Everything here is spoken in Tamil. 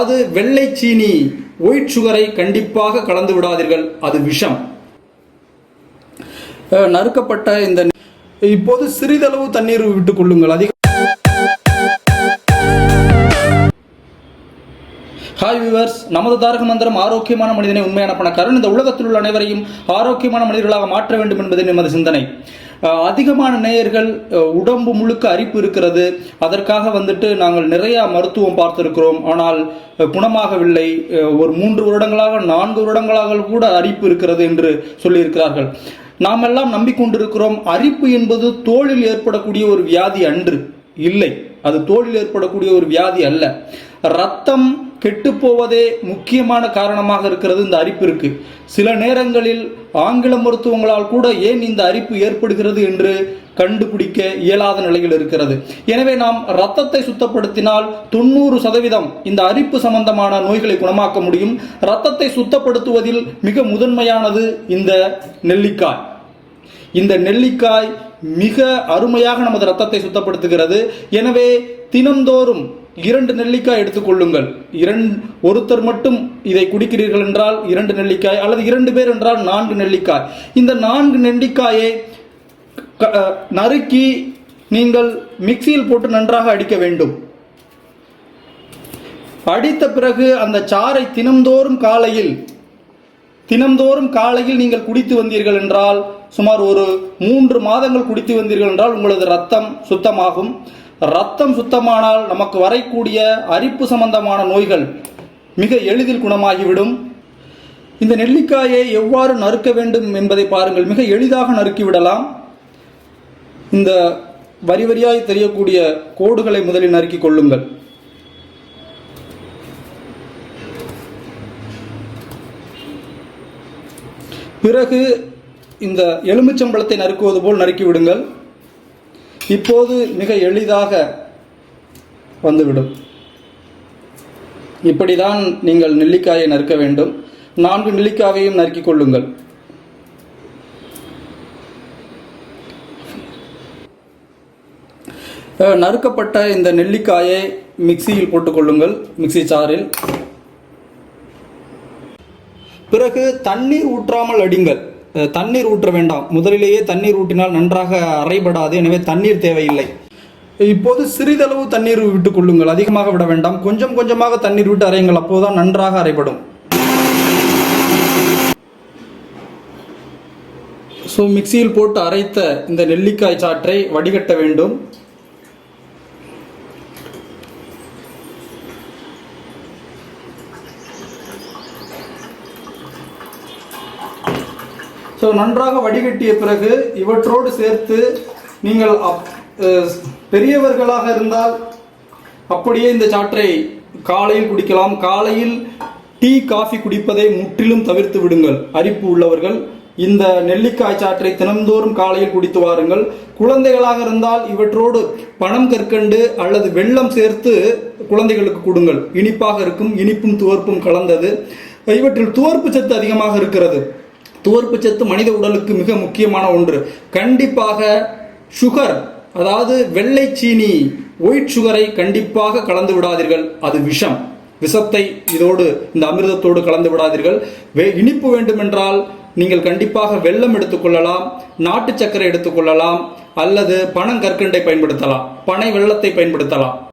அது வெள்ளை சீனி ஒயிட் சுகரை கண்டிப்பாக கலந்து விடாதீர்கள். அது விஷம். நறுக்கப்பட்ட இந்த இப்போது சிறிதளவு தண்ணீர் விட்டுக் கொள்ளுங்கள். அதிக ஹாய் வியூவர்ஸ் நமது தாரக மந்திரம் ஆரோக்கியமான மனிதனை உண்மையான பணக்காரன். இந்த உலகத்தில் உள்ள அனைவரையும் ஆரோக்கியமான மனிதர்களாக மாற்ற வேண்டும் என்பது நமது சிந்தனை. அதிகமான நேயர்கள் உடம்பு முழுக்க அரிப்பு இருக்கிறது. அதற்காக வந்துட்டு நாங்கள் நிறைய மருத்துவம் பார்த்திருக்கிறோம். ஆனால் குணமாகவில்லை. ஒரு மூன்று வருடங்களாக நான்கு வருடங்களாக கூட அரிப்பு இருக்கிறது என்று சொல்லியிருக்கிறார்கள். நாம் எல்லாம் நம்பிக்கொண்டிருக்கிறோம் அரிப்பு என்பது தோளில் ஏற்படக்கூடிய ஒரு வியாதி அன்று. இல்லை அது தோளில் ஏற்படக்கூடிய ஒரு வியாதி அல்ல. ரத்தம் கெட்டுப் போவதே முக்கியமான காரணமாக இருக்கிறது இந்த அரிப்பிற்கு. சில நேரங்களில் ஆங்கில மருத்துவங்களால் கூட ஏன் இந்த அரிப்பு ஏற்படுகிறது என்று கண்டுபிடிக்க இயலாத நிலையில் இருக்கிறது. எனவே நாம் ரத்தத்தை சுத்தப்படுத்தினால் தொண்ணூறு சதவீதம் இந்த அரிப்பு சம்பந்தமான நோய்களை குணமாக்க முடியும். ரத்தத்தை சுத்தப்படுத்துவதில் மிக முதன்மையானது இந்த நெல்லிக்காய். இந்த நெல்லிக்காய் மிக அருமையாக நமது ரத்தத்தை சுத்தப்படுத்துகிறது. எனவே தினந்தோறும் இரண்டு நெல்லிக்காய் எடுத்துக்கொள்ளுங்கள் இரண்டு ஒருத்தர் மட்டும் இதை குடிக்கிறீர்கள் என்றால் இரண்டு நெல்லிக்காய் அல்லது இரண்டு பேர் என்றால் நான்கு நெல்லிக்காய். இந்த நான்கு நெல்லிக்காயை க- நறுக்கி நீங்கள் மிக்சியில் போட்டு நன்றாக அடிக்க வேண்டும். அடித்த பிறகு அந்த சாறை தினந்தோறும் காலையில் தினந்தோறும் காலையில் நீங்கள் குடித்து வந்தீர்கள் என்றால் சுமார் ஒரு மூன்று மாதங்கள் குடித்து வந்தீர்கள் என்றால் உங்களது ரத்தம் சுத்தமாகும். ரத்தம் சுத்தமானால் நமக்கு வரக்கூடிய அரிப்பு சம்பந்தமான நோய்கள் மிக எளிதில் குணமாகிவிடும். இந்த நெல்லிக்காயை எவ்வாறு நறுக்க வேண்டும் என்பதை பாருங்கள். மிக எளிதாக நறுக்கி விடலாம் இந்த வரி வரியாய் தெரியக்கூடிய கோடுகளை முதலில் நறுக்கிக் கொள்ளுங்கள். பிறகு இந்த எலுமிச்சம்பழத்தை நறுக்குவது போல் நறுக்கி விடுங்கள் இப்போது மிக எளிதாக வந்துவிடும். இப்படிதான் நீங்கள் நெல்லிக்காயை நறுக்க வேண்டும். நான்கு நெல்லிக்காயையும் நறுக்கிக் கொள்ளுங்கள். நறுக்கப்பட்ட இந்த நெல்லிக்காயை மிக்சியில் போட்டுக்கொள்ளுங்கள் மிக்ஸி சாரில். பிறகு தண்ணீர் ஊற்றாமல் அடிங்கள். தண்ணீர் ஊற்ற வேண்டாம். முதலிலேயே தண்ணீர் ஊற்றினால் நன்றாக அரைபடாது. எனவே தண்ணீர் தேவையில்லை. இப்போது சிறிதளவு தண்ணீர் விட்டுக் கொள்ளுங்கள். அதிகமாக விட வேண்டாம். கொஞ்சம் கொஞ்சமாக தண்ணீர் விட்டு அரையுங்கள். அப்போதுதான் நன்றாக அரைபடும். ஸோ மிக்சியில் போட்டு அரைத்த இந்த நெல்லிக்காய் சாற்றை வடிகட்ட வேண்டும். ஸோ நன்றாக வடிகட்டிய பிறகு இவற்றோடு சேர்த்து நீங்கள் அப்- பெரியவர்களாக இருந்தால் அப்படியே இந்த சாற்றை காலையில் குடிக்கலாம். காலையில் டீ காஃபி குடிப்பதை முற்றிலும் தவிர்த்து விடுங்கள். அரிப்பு உள்ளவர்கள் இந்த நெல்லிக்காய் சாற்றை தினந்தோறும் காலையில் குடித்து வாருங்கள். குழந்தைகளாக இருந்தால் இவற்றோடு பணம் கற்கண்டு அல்லது வெள்ளம் சேர்த்து குழந்தைகளுக்கு கொடுங்கள். இனிப்பாக இருக்கும் இனிப்பும் துவர்ப்பும் கலந்தது. இவற்றில் துவர்ப்பு சத்து அதிகமாக இருக்கிறது. துவர்ப்பு சத்து மனித உடலுக்கு மிக முக்கியமான ஒன்று. கண்டிப்பாக சுகர் அதாவது வெள்ளை சீனி ஒயிட் சுகரை கண்டிப்பாக கலந்து விடாதீர்கள். அது விஷம். விஷத்தை இதோடு இந்த அமிர்தத்தோடு கலந்து விடாதீர்கள். வே- இனிப்பு வேண்டுமென்றால் நீங்கள் கண்டிப்பாக வெள்ளம் எடுத்துக்கொள்ளலாம் நாட்டு சர்க்கரை எடுத்துக்கொள்ளலாம் அல்லது பனங்கற்கண்டை பயன்படுத்தலாம் பனை வெள்ளத்தை பயன்படுத்தலாம்.